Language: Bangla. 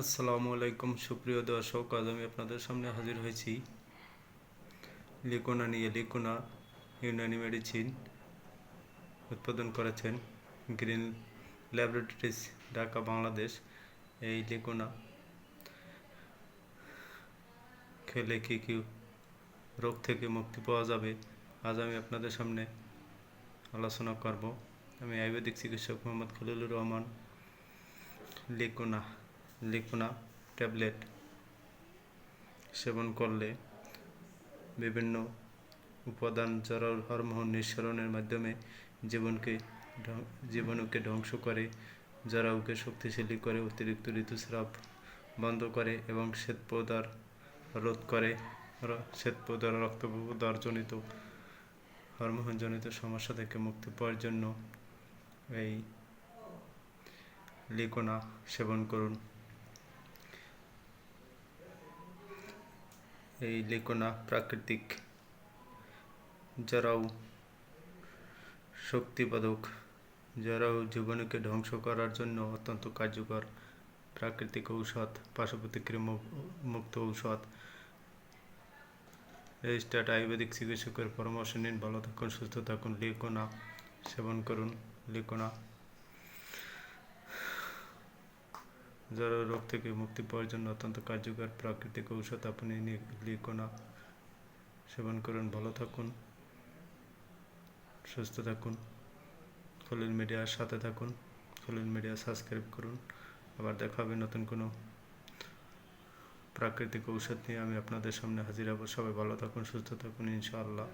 আসসালামু আলাইকুম, সুপ্রিয় দর্শক, আজ আমি আপনাদের সামনে হাজির হয়েছি লিকোনা নিয়ে। লিকোনা ইউনানি মেডিসিন উৎপাদন করেছেন গ্রিন ল্যাবরেটরিজ, ঢাকা, বাংলাদেশ। এই লিকোনা খেলে কী কী রোগ থেকে মুক্তি পাওয়া যাবে, আজ আমি আপনাদের সামনে আলোচনা করব। আমি আয়ুর্বেদিক চিকিৎসক মোহাম্মদ খলিলুর রহমান লিকোনা লিকোনা ট্যাবলেট সেবন করলে বিভিন্ন উপাদান জরার হরমোন নিঃসরণের মাধ্যমে জীবনকে জীবাণুকে ধ্বংস করে জরাউকে শক্তিশালী করে, অতিরিক্ত ঋতুস্রাব বন্ধ করে এবং শ্বেতপদার রোধ করে, র- শ্বেতপদার রক্তপ্রদারজনিত হরমোনজনিত সমস্যা থেকে মুক্তি পাওয়ার জন্য এই লিকোনা সেবন করুন। এই লিকোনা প্রাকৃতিক জরাউ শক্তিবাদক জরাউ জীবাণুকে ধ্বংস করার জন্য অত্যন্ত কার্যকর প্রাকৃতিক ঔষধ পার্শ্ব প্রতিক্রিয়া মুক্ত ঔষধ রেজিস্টার্ড আয়ুর্বেদিক চিকিৎসকের পরামর্শ নিন ভালো থাকুন সুস্থ থাকুন লেকোনা সেবন করুন লিকোনা জরা রোগ থেকে মুক্তি পাওয়ার জন্য অত্যন্ত কার্যকর প্রাকৃতিক ঔষধ আপনি লিকোনা সেবন করুন, ভালো থাকুন, সুস্থ থাকুন খলিল মিডিয়ার সাথে থাকুন খলিল মিডিয়া সাবস্ক্রাইব করুন। আবার দেখা হবে নতুন কোনো প্রাকৃতিক ঔষধ নিয়ে। আমি আপনাদের সামনে হাজির হব। সবাই ভালো থাকুন, সুস্থ থাকুন, ইনশাআল্লাহ।